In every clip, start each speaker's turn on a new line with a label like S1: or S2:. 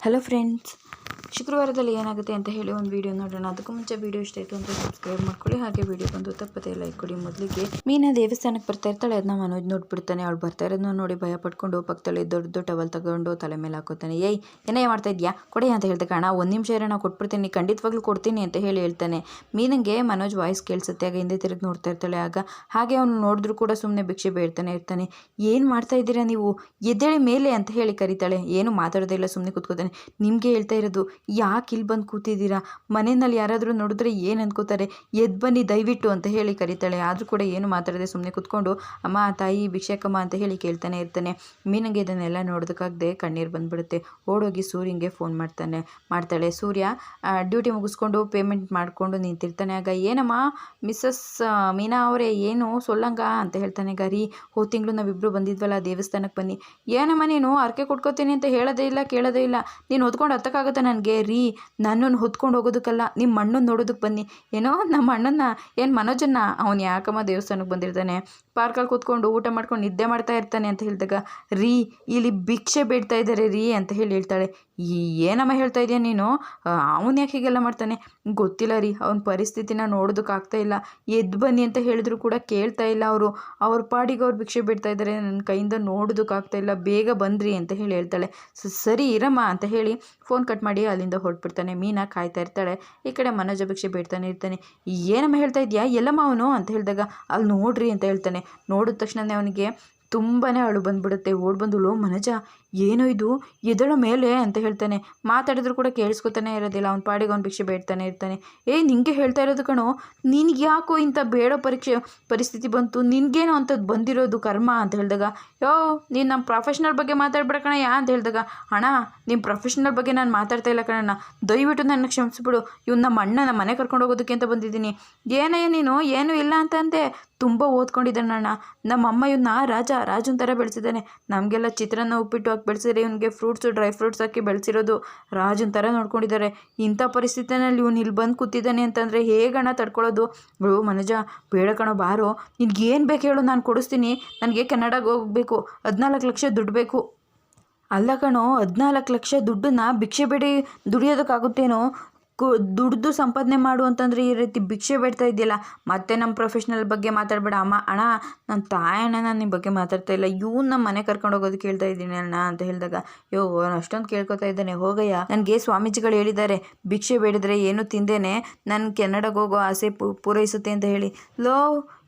S1: Hello friends ಶುಕ್ರವಾರದಲ್ಲಿ ಏನಾಗುತ್ತೆ ಅಂತ ಹೇಳಿ ಒಂದು ವಿಡಿಯೋ ನೋಡೋಣ. ಅದಕ್ಕೂ ಮುಂಚೆ ವಿಡಿಯೋ ಇಷ್ಟ ಆಯಿತು ಅಂತ ಸಬ್ಸ್ಕ್ರೈಬ್ ಮಾಡ್ಕೊಳ್ಳಿ. ಹಾಗೆ ವಿಡಿಯೋ ಬಂದು ತಪ್ಪದೆ ಲೈಕ್ ಕೊಡಿ. ಮೊದಲಿಗೆ ಮೀನಾ ದೇವಸ್ಥಾನಕ್ಕೆ ಬರ್ತಾ ಇರ್ತಾಳೆ. ಅದನ್ನ ಮನೋಜ್ ನೋಡ್ಬಿಡ್ತಾನೆ. ಅವಳು ಬರ್ತಾ ಇರೋದನ್ನ ನೋಡಿ ಭಯ ಪಟ್ಕೊಂಡು ಪಕ್ಕದಲ್ಲಿ ದೊಡ್ಡ ದೊಡ್ಡ ಟವಲ್ ತಗೊಂಡು ತಲೆ ಮೇಲೆ ಹಾಕೋತಾನೆ. ಏಯ್ ಏನೇ ಮಾಡ್ತಾ ಇದೆಯಾ? ಕೊಡಿ ಅಂತ ಹೇಳ್ದೆ. ಕಾಣ, ಒಂದು ನಿಮಿಷ ನಾವು ಕೊಟ್ಬಿಡ್ತೀನಿ. ಖಂಡಿತವಾಗ್ಲೂ ಕೊಡ್ತೀನಿ ಅಂತ ಹೇಳಿ ಹೇಳ್ತಾನೆ. ಮೀನಂಗೆ ಮನೋಜ್ ವಾಯ್ಸ್ ಕೇಳಿಸುತ್ತೆ. ಆಗ ಹಿಂದೆ ತಿರುಗಿ ನೋಡ್ತಾ ಇರ್ತಾಳೆ. ಆಗ ಹಾಗೆ ಅವನು ನೋಡಿದ್ರು ಕೂಡ ಸುಮ್ಮನೆ ಭಿಕ್ಷೆ ಬೇಡ್ತಾನೆ ಇರ್ತಾನೆ. ಏನು ಮಾಡ್ತಾ ಇದ್ದೀರಾ ನೀವು? ಎದ್ದೇಳಿ ಮೇಲೆ ಅಂತ ಹೇಳಿ ಕರೀತಾಳೆ. ಏನು ಮಾತಾಡೋದಿಲ್ಲ ಸುಮ್ಮನೆ ಕೂತ್ಕೋತಾನೆ. ನಿಮಗೆ ಹೇಳ್ತಾ ಇರೋದು ಯಾಕೆ ಇಲ್ಲಿ ಬಂದು ಕೂತಿದ್ದೀರಾ? ಮನೆಯಲ್ಲಿ ಯಾರಾದರೂ ನೋಡಿದ್ರೆ ಏನು ಅಂದ್ಕೋತಾರೆ ಎದ್ದು ಬನ್ನಿ, ದಯವಿಟ್ಟು ಅಂತ ಹೇಳಿ ಕರೀತಾಳೆ. ಆದರೂ ಕೂಡ ಏನು ಮಾತಾಡದೆ ಸುಮ್ಮನೆ ಕೂತ್ಕೊಂಡು, ಅಮ್ಮ, ತಾಯಿ, ಭಿಕ್ಷಕಮ್ಮ ಅಂತ ಹೇಳಿ ಕೇಳ್ತಾನೆ ಇರ್ತಾನೆ. ಮೀನಂಗೆ ಇದನ್ನೆಲ್ಲ ನೋಡೋದಕ್ಕಾಗದೆ ಕಣ್ಣೀರು ಬಂದುಬಿಡುತ್ತೆ. ಓಡೋಗಿ ಸೂರ್ಯಂಗೆ ಫೋನ್ ಮಾಡ್ತಾನೆ, ಮಾಡ್ತಾಳೆ, ಸೂರ್ಯ ಡ್ಯೂಟಿ ಮುಗಿಸ್ಕೊಂಡು ಪೇಮೆಂಟ್ ಮಾಡಿಕೊಂಡು ನಿಂತಿರ್ತಾನೆ. ಆಗ, ಏನಮ್ಮ, ಮಿಸ್ಸಸ್ ಮೀನಾ ಅವರೇ, ಏನು ಸೊಲ್ಲಂಗ? ಅಂತ ಹೇಳ್ತಾನೆ ಗರಿ. ಹೋದ ತಿಂಗಳು ನಾವಿಬ್ಬರು ಬಂದಿದ್ವಲ್ಲ ದೇವಸ್ಥಾನಕ್ಕೆ ಬನ್ನಿ. ಏನಮ್ಮ ನೀನು, ಅರ್ಕೆ ಕೊಟ್ಕೋತೀನಿ ಅಂತ ಹೇಳೋದೇ ಇಲ್ಲ, ಕೇಳೋದೇ ಇಲ್ಲ. ನೀನು ಹೊತ್ಕೊಂಡು ಹತ್ತಕ್ಕಾಗುತ್ತೆ ನನಗೆ? ರೀ, ನನ್ನನ್ನು ಹೊತ್ಕೊಂಡು ಹೋಗೋದಕ್ಕಲ್ಲ ನಿಮ್ಮ ಅಣ್ಣನ ನೋಡೋದಕ್ಕೆ ಬನ್ನಿ. ಏನೋ ನಮ್ಮ ಅಣ್ಣನ ಏನು ಮನೋಜನ್ನ, ಅವನು ಯಾಕಮ್ಮ ದೇವಸ್ಥಾನಕ್ಕೆ ಬಂದಿರ್ತಾನೆ. ಪಾರ್ಕಲ್ಲಿ ಕೂತ್ಕೊಂಡು ಊಟ ಮಾಡ್ಕೊಂಡು ನಿದ್ದೆ ಮಾಡ್ತಾ ಇರ್ತಾನೆ ಅಂತ ಹೇಳಿದಾಗ, ರೀ, ಇಲ್ಲಿ ಭಿಕ್ಷೆ ಬೇಡ್ತಾ ಇದ್ದಾರೆ ರೀ ಅಂತ ಹೇಳಿ ಹೇಳ್ತಾಳೆ. ಏನಮ್ಮ ಹೇಳ್ತಾ ಇದೆಯಾ ನೀನು? ಅವನು ಯಾಕೆ ಹೀಗೆಲ್ಲ ಮಾಡ್ತಾನೆ? ಗೊತ್ತಿಲ್ಲ ರೀ, ಅವನ ಪರಿಸ್ಥಿತಿನ ನೋಡೋದಕ್ಕಾಗ್ತಾ ಇಲ್ಲ. ಎದ್ದು ಬನ್ನಿ ಅಂತ ಹೇಳಿದ್ರು ಕೂಡ ಕೇಳ್ತಾ ಇಲ್ಲ ಅವರು. ಅವ್ರ ಪಾಡಿಗೆ ಅವ್ರು ಭಿಕ್ಷೆ ಬಿಡ್ತಾ ಇದ್ದಾರೆ ನನ್ನ ಕೈಯಿಂದ ನೋಡೋದಕ್ಕಾಗ್ತಾ ಇಲ್ಲ, ಬೇಗ ಬಂದ್ರಿ ಅಂತ ಹೇಳಿ ಹೇಳ್ತಾಳೆ. "ಸ- ಸರಿ ಇರಮ್ಮ ಅಂತ ಹೇಳಿ, ಫೋನ್ ಕಟ್ ಮಾಡಿ ಅಲ್ಲಿಂದ ಹೊರಟ್ಬಿಡ್ತಾನೆ, ಮೀನಾ ಕಾಯ್ತಾ ಇರ್ತಾಳೆ. ಈ ಕಡೆ ಮನೋಜ ಭಿಕ್ಷೆ ಬೇಡ್ತಾನೆ ಇರ್ತಾನೆ. ಏನಮ್ಮ ಹೇಳ್ತಾ ಇದೆಯಾ? ಎಲ್ಲಮ್ಮ ಅವನು ಅಂತ ಹೇಳಿದಾಗ ಅಲ್ಲಿ ನೋಡ್ರಿ ಅಂತ ಹೇಳ್ತಾನೆ. ನೋಡಿದ ತಕ್ಷಣನೇ ಅವನಿಗೆ ತುಂಬಾ ಅಳು ಬಂದುಬಿಡುತ್ತೆ. ಓಡಿ ಲೋ ಮನಜ ಏನೋ ಇದು? ಎದಳ ಮೇಲೆ ಅಂತ ಹೇಳ್ತಾನೆ. ಮಾತಾಡಿದ್ರು ಕೂಡ ಕೇಳಿಸ್ಕೊತಾನೆ ಇರೋದಿಲ್ಲ. ಅವ್ನ ಪಾಡಿಗೆ ಅವ್ನು ಭಿಕ್ಷೆ ಬೇಡ್ತಾನೆ ಇರ್ತಾನೆ. ಏ, ನಿಂಗೆ ಹೇಳ್ತಾ ಇರೋದು ಕಣೋ, ನಿನ್ಗೆ ಯಾಕೋ ಇಂಥ ಬೇಡ ಪರೀಕ್ಷೆ, ಪರಿಸ್ಥಿತಿ ಬಂತು? ನಿನಗೇನೋ ಅಂಥದ್ದು ಬಂದಿರೋದು ಕರ್ಮ ಅಂತ ಹೇಳಿದಾಗ, ಯೋ, ನೀನು ನಮ್ಮ ಪ್ರೊಫೆಷ್ನಲ್ ಬಗ್ಗೆ ಮಾತಾಡ್ಬೇಡ ಕಣ ಯಾ ಅಂತ ಹೇಳಿದಾಗ, ಅಣ್ಣ ನಿಮ್ಮ ಪ್ರೊಫೆಷ್ನಲ್ ಬಗ್ಗೆ ನಾನು ಮಾತಾಡ್ತಾ ಇಲ್ಲ ಕಣಣ್ಣ. ದಯವಿಟ್ಟು ನನ್ನ ಕ್ಷಮಿಸ್ಬಿಡು. ಇವ್ನು ನಮ್ಮ ಅಣ್ಣ ನಮ್ಮ ಮನೆ ಕರ್ಕೊಂಡು ಹೋಗೋದಕ್ಕೆ ಅಂತ ಬಂದಿದ್ದೀನಿ. ಏನಯ್ಯ ನೀನು? ಏನೂ ಇಲ್ಲ ಅಂತ ಅಂದೆ. ತುಂಬ ಓದ್ಕೊಂಡಿದ್ದಾನಣ್ಣ ನಮ್ಮ ಅಮ್ಮ ಇವನ್ನ ರಾಜ ರಾಜನ ಥರ ಬೆಳೆಸಿದ್ದಾನೆ. ನಮಗೆಲ್ಲ ಚಿತ್ರಾನ್ನ ಉಪ್ಪಿಟ್ಟು ಬೆಳೆಸಿದ್ರೆ ಇವನಿಗೆ ಫ್ರೂಟ್ಸು ಡ್ರೈ ಫ್ರೂಟ್ಸ್ ಹಾಕಿ ಬೆಳೆಸಿರೋದು ರಾಜನ ಥರ ನೋಡ್ಕೊಂಡಿದ್ದಾರೆ ಇಂಥ ಪರಿಸ್ಥಿತಿನಲ್ಲಿ ಇವನು ಇಲ್ಲಿ ಬಂದು ಕೂತಿದ್ದಾನೆ ಅಂತಂದರೆ ಹೇಗಣ್ಣ ತಡ್ಕೊಳ್ಳೋದು ಮನಜ, ಬೇಡ ಕಣೋ, ಬಾರೋ. ನಿನ್ಗೆ ಏನು ಬೇಕು ಹೇಳು, ನಾನು ಕೊಡಿಸ್ತೀನಿ. ನನಗೆ ಕೆನಡಾಗೆ ಹೋಗಬೇಕು. ಹದಿನಾಲ್ಕು ಲಕ್ಷ ದುಡ್ಡು ಬೇಕು. ಅಲ್ಲ ಕಣೋ, ಹದಿನಾಲ್ಕು ಲಕ್ಷ ದುಡ್ಡನ್ನ ಭಿಕ್ಷೆ ಬೇಡಿ ದುಡಿಯೋದಕ್ಕಾಗುತ್ತೇನೋ? ದುಡ್ದು ಸಂಪಾದನೆ ಮಾಡು ಅಂತಂದರೆ ಈ ರೀತಿ ಭಿಕ್ಷೆ ಬೇಡ್ತಾ ಇದೆಯಲ್ಲ, ಮತ್ತೆ ನಮ್ಮ ಪ್ರೊಫೆಷ್ನಲ್ ಬಗ್ಗೆ ಮಾತಾಡಬೇಡ. ಅಮ್ಮ, ಅಣ್ಣ ನನ್ನ ತಾಯಣ್ಣ ನಾನು ನಿಮ್ಮ ಬಗ್ಗೆ ಮಾತಾಡ್ತಾ ಇಲ್ಲ. ಇವ್ನು ನಮ್ಮ ಮನೆ ಕರ್ಕೊಂಡು ಹೋಗೋದು ಹೇಳ್ತಾ ಇದ್ದೀನಿ ಅಣ್ಣ ಅಂತ ಹೇಳಿದಾಗ ಯೋ ಅಷ್ಟೊಂದು ಕೇಳ್ಕೊತಾ ಇದ್ದಾನೆ, ಹೋಗಯ್ಯ. ನನಗೆ ಸ್ವಾಮೀಜಿಗಳು ಹೇಳಿದ್ದಾರೆ, ಭಿಕ್ಷೆ ಬೇಡಿದ್ರೆ ಏನು ತಿಂದೇನೆ ನನ್ನ ಕೆನಡಾಗೆ ಹೋಗೋ ಆಸೆ ಪೂರೈಸುತ್ತೆ ಅಂತ ಹೇಳಿ. ಲೋ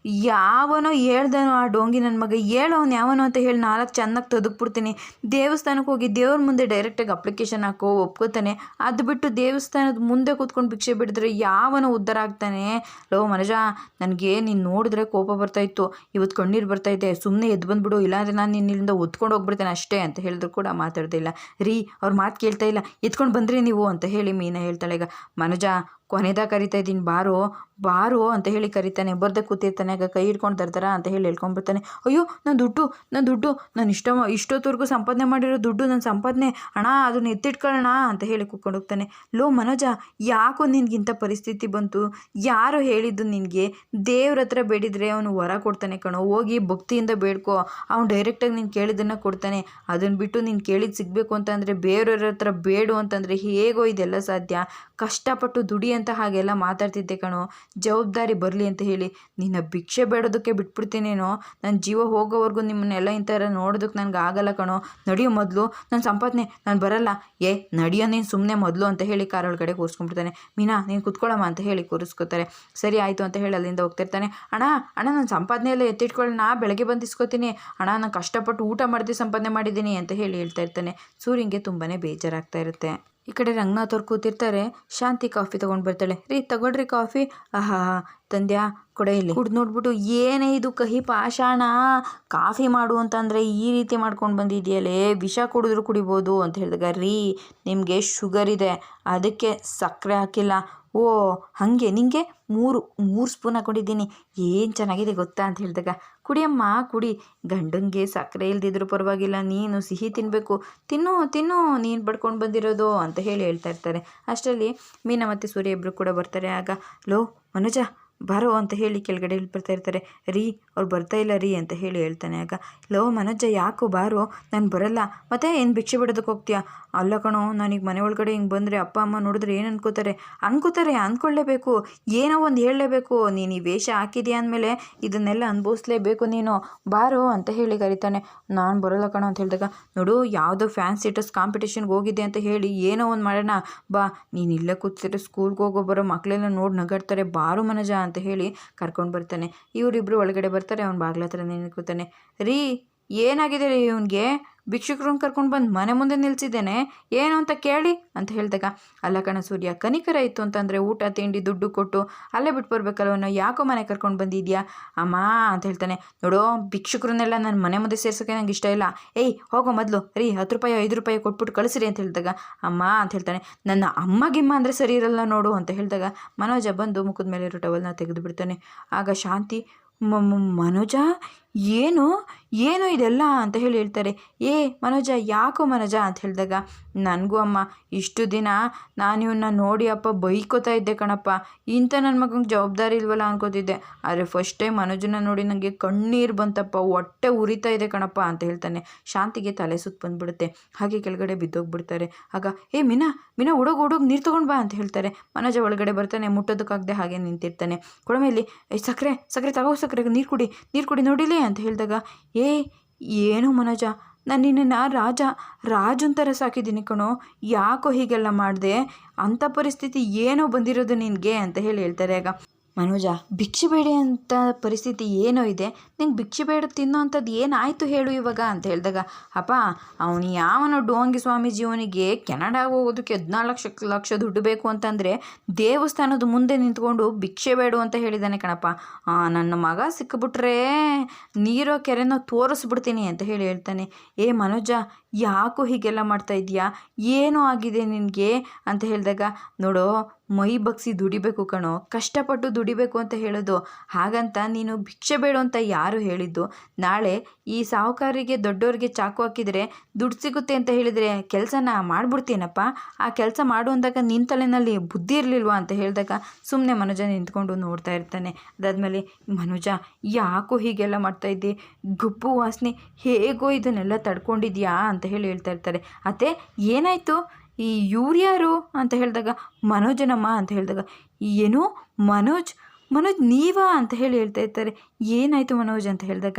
S1: ಯಾವನೋ ಹೇಳ್ದನೋ ಆ ಡೋಂಗಿ ನನ್ನ ಮಗ ಹೇಳು ಅವ್ನು ಯಾವನೋ ಅಂತ ಹೇಳಿ ನಾಲ್ಕು ಚೆನ್ನಾಗಿ ತೆಗೆದುಕ್ಬಿಡ್ತೀನಿ ದೇವಸ್ಥಾನಕ್ಕೆ ಹೋಗಿ ದೇವ್ರ ಮುಂದೆ ಡೈರೆಕ್ಟಾಗಿ ಅಪ್ಲಿಕೇಶನ್ ಹಾಕೋ, ಒಪ್ಕೋತಾನೆ. ಅದು ಬಿಟ್ಟು ದೇವಸ್ಥಾನದ ಮುಂದೆ ಕೂತ್ಕೊಂಡು ಭಿಕ್ಷೆ ಬಿಡಿದ್ರೆ ಯಾವನೋ ಉದ್ಧಾರ ಆಗ್ತಾನೆ. ಲೋ ಮನಜ, ನನಗೆ ನೀನು ನೋಡಿದ್ರೆ ಕೋಪ ಬರ್ತಾ ಇತ್ತು. ಇವತ್ತು ಕಣ್ಣೀರು ಬರ್ತಾ ಇದೆ. ಸುಮ್ಮನೆ ಎದ್ದು ಬಂದ್ಬಿಡು. ಇಲ್ಲಾಂದರೆ ನಾನು ನಿನ್ನ ಇಲ್ಲಿಂದ ಒತ್ಕೊಂಡು ಹೋಗ್ಬಿಡ್ತೇನೆ ಅಷ್ಟೇ ಅಂತ ಹೇಳಿದ್ರು ಕೂಡ ಮಾತಾಡ್ದಿಲ್ಲ ರೀ, ಅವ್ರ ಮಾತು ಕೇಳ್ತಾ ಇಲ್ಲ. ಎತ್ಕೊಂಡು ಬಂದ್ರಿ ನೀವು ಅಂತ ಹೇಳಿ ಮೀನಾ ಹೇಳ್ತಾಳೆ ಈಗ. ಮನಜ ಕೊನೆದಾಗ ಕರಿತಾ ಇದ್ದೀನಿ, ಬಾರೋ ಬಾರೋ ಅಂತ ಹೇಳಿ ಕರಿತಾನೆ. ಬರ್ದೆ ಕೂತಿರ್ತಾನೆ, ಆಗ ಕೈ ಹಿಡ್ಕೊಂಡು ತರ್ತಾರ ಅಂತ ಹೇಳಿ ಹೇಳ್ಕೊಂಡ್ಬಿಡ್ತಾನೆ ಅಯ್ಯೋ ನನ್ನ ದುಡ್ಡು ನನ್ನ ದುಡ್ಡು, ನಾನು ಇಷ್ಟ ಇಷ್ಟೊತ್ತವರೆಗೂ ಸಂಪಾದನೆ ಮಾಡಿರೋ ದುಡ್ಡು ನನ್ನ ಸಂಪಾದನೆ ಹಣ ಅದನ್ನ ಎತ್ತಿಟ್ಕೊಳ್ಳೋಣ ಅಂತ ಹೇಳಿ ಕೂತ್ಕೊಂಡು ಹೋಗ್ತಾನೆ ಲೋ, ಮನೋಜ, ಯಾಕೋ ನಿನಗಿಂತ ಪರಿಸ್ಥಿತಿ ಬಂತು? ಯಾರು ಹೇಳಿದ್ದು ನಿನಗೆ? ದೇವ್ರ ಹತ್ರ ಬೇಡಿದ್ರೆ ಅವನು ವರ ಕೊಡ್ತಾನೆ ಕಣೋ. ಹೋಗಿ ಭಕ್ತಿಯಿಂದ ಬೇಡ್ಕೊ. ಅವ್ನು ಡೈರೆಕ್ಟಾಗಿ ನೀನು ಕೇಳಿದ್ದನ್ನು ಕೊಡ್ತಾನೆ. ಅದನ್ನು ಬಿಟ್ಟು ನೀನು ಕೇಳಿದ್ದು ಸಿಗಬೇಕು ಅಂತಂದರೆ ಬೇರೆಯವ್ರ ಹತ್ರ ಬೇಡು ಅಂತಂದರೆ ಹೇಗೋ ಇದೆಲ್ಲ ಸಾಧ್ಯ. ಕಷ್ಟಪಟ್ಟು ದುಡಿ ಅಂತ ಹಾಗೆಲ್ಲ ಮಾತಾಡ್ತಿದ್ದೆ ಕಣೋ. ಜವಾಬ್ದಾರಿ ಬರಲಿ ಅಂತ ಹೇಳಿ. ನಿನ್ನ ಭಿಕ್ಷೆ ಬೇಡೋದಕ್ಕೆ ಬಿಟ್ಬಿಡ್ತೀನೇನೋ? ನನ್ನ ಜೀವ ಹೋಗೋವರೆಗೂ ನಿಮ್ಮನ್ನೆಲ್ಲ ಇಂಥರ ನೋಡೋದಕ್ಕೆ ನನಗೆ ಆಗಲ್ಲ ಕಣೋ. ನಡೆಯೋ ಮೊದಲು. ನನ್ನ ಸಂಪಾದನೆ ನಾನು ಬರಲ್ಲ. ಏ, ನಡೆಯೋ ನೀನು ಸುಮ್ಮನೆ ಮೊದಲು ಅಂತ ಹೇಳಿ ಕಾರ್ ಒಳಗಡೆ ಕೂರಿಸ್ಕೊಂಡ್ಬಿಡ್ತಾನೆ. ಮೀನಾ, ನೀನು ಕುತ್ಕೊಳ್ಳಮ್ಮ ಅಂತ ಹೇಳಿ ಕೂರಿಸ್ಕೊತಾರೆ. ಸರಿ ಆಯಿತು ಅಂತ ಹೇಳಿ ಅಲ್ಲಿಂದ ಹೋಗ್ತಿರ್ತಾನೆ. ಅಣ್ಣ ಅಣ್ಣ ನನ್ನ ಸಂಪಾದನೆ ಎಲ್ಲ ಎತ್ತಿಟ್ಕೊಳ್ಳೋಣ ಬೆಳಗ್ಗೆ ಬಂದು ಇಸ್ಕೊತೀನಿ. ಅಣ್ಣ, ನಾನು ಕಷ್ಟಪಟ್ಟು ಊಟ ಮಾಡಿದೆ ಸಂಪಾದನೆ ಮಾಡಿದ್ದೀನಿ ಅಂತ ಹೇಳಿ ಹೇಳ್ತಾ ಇರ್ತಾನೆ. ಸೂರ್ಯಂಗೆ ತುಂಬಾ ಬೇಜಾರಾಗ್ತಾ ಇರುತ್ತೆ. ಈ ಕಡೆ ರಂಗನಾಥ್ ಅವ್ರು ಕೂತಿರ್ತಾರೆ. ಶಾಂತಿ ಕಾಫಿ ತೊಗೊಂಡು ಬರ್ತಾಳೆ. ರೀ, ತಗೊಳ್ರಿ ಕಾಫಿ. ಆಹಾ, ತಂದ್ಯಾ, ಕೊಡ ಇಲ್ಲಿ. ಕುಡ್ದು ನೋಡ್ಬಿಟ್ಟು, ಏನೇ ಇದು ಕಹಿ ಪಾಷಾಣ? ಕಾಫಿ ಮಾಡು ಅಂತಂದರೆ ಈ ರೀತಿ ಮಾಡ್ಕೊಂಡು ಬಂದಿದೆಯಲ್ಲೇ ವಿಷ ಕುಡಿದ್ರು ಕುಡಿಬೋದು ಅಂತ ಹೇಳಿದಾಗ ರೀ ನಿಮಗೆ ಶುಗರ್ ಇದೆ. ಅದಕ್ಕೆ ಸಕ್ಕರೆ ಹಾಕಿಲ್ಲ. ಓ, ಹಾಗೆ. ನಿಂಗೆ ಮೂರು ಮೂರು ಸ್ಪೂನ್ ಹಾಕೊಂಡಿದ್ದೀನಿ. ಏನು ಚೆನ್ನಾಗಿದೆ ಗೊತ್ತಾ ಅಂತ ಹೇಳಿದಾಗ, ಕುಡಿಯಮ್ಮ, ಕುಡಿ. ಗಂಡಂಗೆ ಸಕ್ಕರೆ ಇಲ್ದಿದ್ರು ಪರವಾಗಿಲ್ಲ. ನೀನು ಸಿಹಿ ತಿನ್ನಬೇಕು ತಿನ್ನು ತಿನ್ನು. ನೀನು ಪಡ್ಕೊಂಡು ಬಂದಿರೋದು ಅಂತ ಹೇಳಿ ಹೇಳ್ತಾ ಇರ್ತಾರೆ. ಅಷ್ಟರಲ್ಲಿ ಮೀನಾ ಮತ್ತು ಸೂರ್ಯ ಇಬ್ಬರು ಕೂಡ ಬರ್ತಾರೆ. ಆಗ, ಲೋ, ಮನುಜ, ಬಾರೋ ಅಂತ ಹೇಳಿ ಕೆಳಗಡೆ ಬರ್ತಾ ಇರ್ತಾರೆ. ರೀ, ಅವ್ರು ಬರ್ತಾ ಇಲ್ಲ ರೀ ಅಂತ ಹೇಳಿ ಹೇಳ್ತಾನೆ. ಆಗ, ಲೋ, ಮನೋಜ, ಯಾಕೋ ಬಾರೋ? ನಾನು ಬರಲ್ಲ. ಮತ್ತೆ ಏನು ಭಿಕ್ಷೆ ಬಿಡೋದಕ್ಕೆ ಹೋಗ್ತೀಯಾ? ಅಲ್ಲ ಕಣೋ, ನಾನೀಗ ಮನೆ ಒಳಗಡೆ ಹಿಂಗೆ ಬಂದರೆ ಅಪ್ಪ, ಅಮ್ಮ ನೋಡಿದ್ರೆ ಏನು ಅನ್ಕೋತಾರೆ? ಅನ್ಕೋತಾರೆ ಅಂದ್ಕೊಳ್ಳೇಬೇಕು ಏನೋ ಒಂದು ಹೇಳಲೇಬೇಕು. ನೀನು ಈ ವೇಷ ಹಾಕಿದ್ಯಾ ಅಂದಮೇಲೆ ಇದನ್ನೆಲ್ಲ ಅನುಭವಿಸ್ಲೇಬೇಕು ನೀನು. ಬಾರೋ ಅಂತ ಹೇಳಿ ಕರಿತಾನೆ. ನಾನು ಬರೋಲ್ಲ ಕಣೋ ಅಂತ ಹೇಳಿದಾಗ, ನೋಡು, ಯಾವುದೋ ಫ್ಯಾನ್ಸಿ ಡ್ರೆಸ್ ಕಾಂಪಿಟೇಷನ್ಗೆ ಹೋಗಿದೆ ಅಂತ ಹೇಳಿ ಏನೋ ಒಂದು ಮಾಡೋಣ. ಬಾ, ನೀನು ಇಲ್ಲೇ ಕೂತ್ಸಿದ್ರೆ ಸ್ಕೂಲ್ಗೆ ಹೋಗೋ ಬರೋ ಮಕ್ಕಳೆಲ್ಲ ನೋಡಿ ನಗಾಡ್ತಾರೆ. ಬಾರು ಮನಜ ಅಂತ ಹೇಳಿ ಕರ್ಕೊಂಡು ಬರ್ತಾನೆ. ಇವರಿಬ್ಬರು ಒಳಗಡೆ ಬರ್ತಾರೆ, ಅವ್ನು ಬಾಗ್ಲ ಹತ್ರ ಕೂತಾನೆ ರೀ ಏನಾಗಿದೆ ರೀ ಇವನಿಗೆ? ಭಿಕ್ಷುಕ್ರನ್ನ ಕರ್ಕೊಂಡು ಬಂದು ಮನೆ ಮುಂದೆ ನಿಲ್ಸಿದ್ದೇನೆ. ಏನು ಅಂತ ಕೇಳಿ ಅಂತ ಹೇಳಿದಾಗ, ಅಲ್ಲ ಕಣ ಸೂರ್ಯ, ಕನಿಕರ ಇತ್ತು ಅಂತಂದರೆ ಊಟ, ತಿಂಡಿ, ದುಡ್ಡು ಕೊಟ್ಟು ಅಲ್ಲೇ ಬಿಟ್ಟು ಬರ್ಬೇಕಲ್ವನೋ ಯಾಕೋ ಮನೆ ಕರ್ಕೊಂಡು ಬಂದಿದ್ಯಾ? ಅಮ್ಮ ಅಂತ ಹೇಳ್ತಾನೆ, ನೋಡೋ, ಭಿಕ್ಷುಕರನ್ನೆಲ್ಲ ನನ್ನ ಮನೆ ಮುಂದೆ ಸೇರ್ಸೋಕ್ಕೆ ನಂಗೆ ಇಷ್ಟ ಇಲ್ಲ. ಏಯ್, ಹೋಗೋ ಮೊದಲು, ರೀ, ಹತ್ತು ರೂಪಾಯಿ, ಐದು ರೂಪಾಯಿ ಕೊಟ್ಬಿಟ್ಟು ಕಳಿಸ್ರಿ ಅಂತ ಹೇಳಿದಾಗ, ಅಮ್ಮ ಅಂತ ಹೇಳ್ತಾನೆ, ನನ್ನ ಅಮ್ಮ ಗಿಮ್ಮ ಅಂದರೆ ಸರಿ ಇರಲ್ಲ ನೋಡು ಅಂತ ಹೇಳಿದಾಗ, ಮನೋಜ ಬಂದು ಮುಖದ ಮೇಲೆ ಇರೋ ಟವಲ್ನ ತೆಗೆದು ಬಿಡ್ತಾನೆ. ಆಗ ಶಾಂತಿ ಮನೋಜ ಏನು? ಏನು ಇದೆಲ್ಲ ಅಂತ ಹೇಳಿ ಹೇಳ್ತಾರೆ. ಏ, ಮನೋಜ, ಯಾಕೋ ಮನೋಜ ಅಂತ ಹೇಳಿದಾಗ, ನನಗೂ ಅಮ್ಮ, ಇಷ್ಟು ದಿನ ನಾನು ಇವನ್ನ ನೋಡಿ ಅಪ್ಪ ಬೈಕೋತಾ ಇದ್ದೆ ಕಣಪ್ಪ. ಇಂಥ ನನ್ನ ಮಗನಿಗೆ ಜವಾಬ್ದಾರಿ ಇಲ್ವಲ್ಲ ಅನ್ಕೋತಿದ್ದೆ. ಆದರೆ ಫಸ್ಟ್ ಟೈಮ್ ಮನೋಜನ ನೋಡಿ ನನಗೆ ಕಣ್ಣೀರು ಬಂತಪ್ಪ. ಹೊಟ್ಟೆ ಉರಿತಾ ಇದೆ ಕಣಪ್ಪ ಅಂತ ಹೇಳ್ತಾನೆ. ಶಾಂತಿಗೆ ತಲೆ ಸುತ್ತ ಬಂದ್ಬಿಡುತ್ತೆ. ಹಾಗೆ ಕೆಳಗಡೆ ಬಿದ್ದೋಗ್ಬಿಡ್ತಾರೆ. ಆಗ, ಏ, ಮೀನಾ ಮೀನಾ ಹುಡುಗ ಹುಡುಗ ನೀರು ತೊಗೊಂಡು ಬಾ ಅಂತ ಹೇಳ್ತಾರೆ. ಮನೋಜ ಒಳಗಡೆ ಬರ್ತಾನೆ, ಮುಟ್ಟೋದಕ್ಕಾಗದೆ ಹಾಗೆ ನಿಂತಿರ್ತಾನೆ. ಕೊಡಮೇಲಿ ಸಕ್ಕರೆ ಸಕ್ಕರೆ ತಗೋ ಸಕ್ಕರೆ ನೀರು ಕುಡಿ ನೀರು ಕುಡಿ ನೋಡಿಲೇ ಅಂತ ಹೇಳಿದಾಗ, ಏ, ಏನು ಮನೋಜ? ನಾನು ನಿನ್ನನ್ನು ರಾಜ, ರಾಜನ್ ಥರ ಸಾಕಿದ್ದೀನಿ ಕಣೋ. ಯಾಕೋ ಹೀಗೆಲ್ಲ ಮಾಡಿದೆ? ಅಂಥ ಪರಿಸ್ಥಿತಿ ಏನೋ ಬಂದಿರೋದು ನಿನಗೆ, ಅಂತ ಹೇಳಿ ಹೇಳ್ತಾರೆ. ಆಗ ಮನೋಜ, ಭಿಕ್ಷೆ ಬೇಡಿ ಅಂತ ಪರಿಸ್ಥಿತಿ ಏನೋ ಇದೆ. ನಿಂಗೆ ಭಿಕ್ಷೆ ಬೇಡ ತಿನ್ನೋ ಅಂಥದ್ದು ಏನಾಯಿತು ಹೇಳು ಇವಾಗ ಅಂತ ಹೇಳಿದಾಗ, ಅಪ್ಪ, ಅವನು ಯಾವನೋ ಡೋಂಗಿ ಸ್ವಾಮೀಜಿ ಅವನಿಗೆ ಕೆನಡಾಗೆ ಹೋಗೋದಕ್ಕೆ ಹದಿನಾಲ್ಕು ಲಕ್ಷ ಲಕ್ಷ ದುಡ್ಡು ಬೇಕು ಅಂತಂದರೆ ದೇವಸ್ಥಾನದ ಮುಂದೆ ನಿಂತ್ಕೊಂಡು ಭಿಕ್ಷೆ ಬೇಡು ಅಂತ ಹೇಳಿದ್ದಾನೆ ಕಣಪ್ಪ. ನನ್ನ ಮಗ ಸಿಕ್ಕಿಬಿಟ್ರೆ ನೀರೋ ಕೆರೆನೋ ತೋರಿಸ್ಬಿಡ್ತೀನಿ ಅಂತ ಹೇಳಿ ಹೇಳ್ತಾನೆ. ಏ ಮನೋಜ ಯಾಕೋ ಹೀಗೆಲ್ಲ ಮಾಡ್ತಾ ಇದೀಯಾ ಏನೋ ಆಗಿದೆ ನಿನಗೆ? ಅಂತ ಹೇಳಿದಾಗ, ನೋಡೋ, ಮೈ ಬಗ್ಸಿ ದುಡಿಬೇಕು ಕಣೋ, ಕಷ್ಟಪಟ್ಟು ದುಡಿಬೇಕು ಅಂತ ಹೇಳೋದು. ಹಾಗಂತ ನೀನು ಭಿಕ್ಷೆ ಬೇಡು ಅಂತ ಯಾರು ಹೇಳಿದ್ದು? ನಾಳೆ ಈ ಸಾಹುಕಾರಿಗೆ ದೊಡ್ಡವ್ರಿಗೆ ಚಾಕು ಹಾಕಿದರೆ ದುಡ್ಡು ಸಿಗುತ್ತೆ ಅಂತ ಹೇಳಿದರೆ ಕೆಲಸನ ಮಾಡಿಬಿಡ್ತೀನಪ್ಪ. ಆ ಕೆಲಸ ಮಾಡು ಅಂದಾಗ ನಿನ್ನ ತಲೆನಲ್ಲಿ ಬುದ್ಧಿ ಇರಲಿಲ್ವಾ ಅಂತ ಹೇಳಿದಾಗ ಸುಮ್ಮನೆ ಮನುಜ ನಿಂತ್ಕೊಂಡು ನೋಡ್ತಾ ಇರ್ತಾನೆ. ಅದಾದಮೇಲೆ, ಮನುಜ, ಯಾಕೋ ಹೀಗೆಲ್ಲ ಮಾಡ್ತಾ ಇದ್ದಿ? ಗುಬ್ಬು ವಾಸನೆ ಹೇಗೋ ಇದನ್ನೆಲ್ಲ ತಡ್ಕೊಂಡಿದ್ಯಾ ಅಂತ ಹೇಳಿ ಹೇಳ್ತಾ ಇರ್ತಾರೆ. ಅತ್ತೆ, ಏನಾಯಿತು? ಈ ಯೂರಿಯಾರು ಯಾರು ಅಂತ ಹೇಳಿದಾಗ ಮನೋಜನಮ್ಮ ಅಂತ ಹೇಳಿದಾಗ, ಏನು? ಮನೋಜ್? ಮನೋಜ್ ನೀವಾ ಅಂತ ಹೇಳಿ ಹೇಳ್ತಾ ಇರ್ತಾರೆ. ಏನಾಯಿತು ಮನೋಜ್ ಅಂತ ಹೇಳಿದಾಗ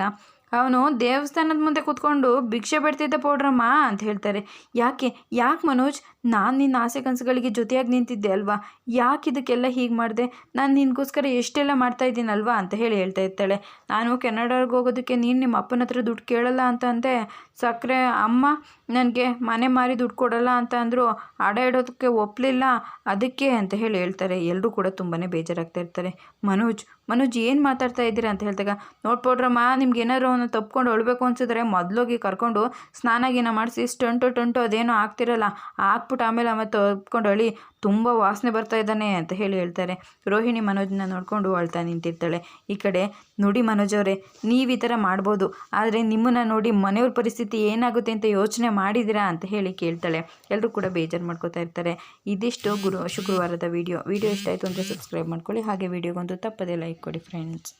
S1: ಅವನು ದೇವಸ್ಥಾನದ ಮುಂದೆ ಕೂತ್ಕೊಂಡು ಭಿಕ್ಷೆ ಬಿಡ್ತಿದ್ದ ಪೌಡ್ರಮ್ಮ ಅಂತ ಹೇಳ್ತಾರೆ. ಯಾಕೆ? ಯಾಕೆ ಮನೋಜ್? ನಾನು ನಿನ್ನ ಆಸೆ ಕನಸುಗಳಿಗೆ ಜೊತೆಯಾಗಿ ನಿಂತಿದ್ದೆ ಅಲ್ವಾ? ಯಾಕೆ ಇದಕ್ಕೆಲ್ಲ ಹೀಗೆ ಮಾಡಿದೆ? ನಾನು ನಿನಗೋಸ್ಕರ ಎಷ್ಟೆಲ್ಲ ಮಾಡ್ತಾ ಇದ್ದೀನಲ್ವಾ ಅಂತ ಹೇಳಿ ಹೇಳ್ತಾ ಇರ್ತಾಳೆ. ನಾನು ಕೆನಡಾಗೆ ಹೋಗೋದಕ್ಕೆ ನೀನು ನಿಮ್ಮ ಅಪ್ಪನ ಹತ್ರ ದುಡ್ಡು ಕೇಳಲ್ಲ ಅಂತ ಅಂದೆ. ಸಕ್ಕರೆ ಅಮ್ಮ ನನಗೆ ಮನೆ ಮಾರಿ ದುಡ್ಡು ಕೊಡಲ್ಲ ಅಂತ ಅಂದರು, ಅಡ ಇಡೋದಕ್ಕೆ ಒಪ್ಪಲಿಲ್ಲ ಅದಕ್ಕೆ ಅಂತ ಹೇಳಿ ಹೇಳ್ತಾರೆ. ಎಲ್ಲರೂ ಕೂಡ ತುಂಬಾ ಬೇಜಾರಾಗ್ತಾ ಇರ್ತಾರೆ. ಮನೋಜ್ ಮನೋಜ್ ಏನು ಮಾತಾಡ್ತಾ ಇದ್ದೀರಾ ಅಂತ ಹೇಳಿದಾಗ ನೋಡ್ಬೋಡ್ರಮ್ಮ ನಿಮ್ಗೆ ಏನಾದ್ರು ಅವನ್ನ ತಪ್ಕೊಂಡು ಅಳ್ಬೇಕು ಅನ್ಸಿದ್ರೆ ಮೊದಲೋಗಿ ಕರ್ಕೊಂಡು ಸ್ನಾನ ಗೀನ ಮಾಡಿಸಿ ಸ್ಟಂಟು, ಟಂಟು ಅದೇನೋ ಆಗ್ತಿರಲ್ಲ ಹಾಕ್ಬಿಟ್ಟು ಆಮೇಲೆ ಆಮೇಲೆ ತಪ್ಕೊಂಡು ಅಳಿ, ತುಂಬ ವಾಸನೆ ಬರ್ತಾ ಇದ್ದಾನೆ ಅಂತ ಹೇಳಿ ಹೇಳ್ತಾರೆ. ರೋಹಿಣಿ ಮನೋಜ್ನ ನೋಡಿಕೊಂಡು ಅಳ್ತಾ ನಿಂತಿರ್ತಾಳೆ. ಈ ಕಡೆ, ನೋಡಿ ಮನೋಜ್ ಅವರೇ, ನೀವು ಈ ಥರ ಮಾಡ್ಬೋದು. ಆದರೆ ನಿಮ್ಮನ್ನು ನೋಡಿ ಮನೆಯವ್ರ ಪರಿಸ್ಥಿತಿ ಏನಾಗುತ್ತೆ ಅಂತ ಯೋಚನೆ ಮಾಡಿದ್ದೀರಾ ಅಂತ ಹೇಳಿ ಕೇಳ್ತಾಳೆ. ಎಲ್ಲರೂ ಕೂಡ ಬೇಜಾರು ಮಾಡ್ಕೋತಾ ಇರ್ತಾರೆ. ಇದಿಷ್ಟು ಗುರು, ಶುಕ್ರವಾರದ ವಿಡಿಯೋ. ವಿಡಿಯೋ ಇಷ್ಟ ಆಯಿತು ಅಂದರೆ ಸಬ್ಸ್ಕ್ರೈಬ್ ಮಾಡ್ಕೊಳ್ಳಿ. ಹಾಗೆ ವಿಡಿಯೋಗೊಂದು ತಪ್ಪದೇ ಲೈಕ್ ಕೊಡಿ ಫ್ರೆಂಡ್ಸ್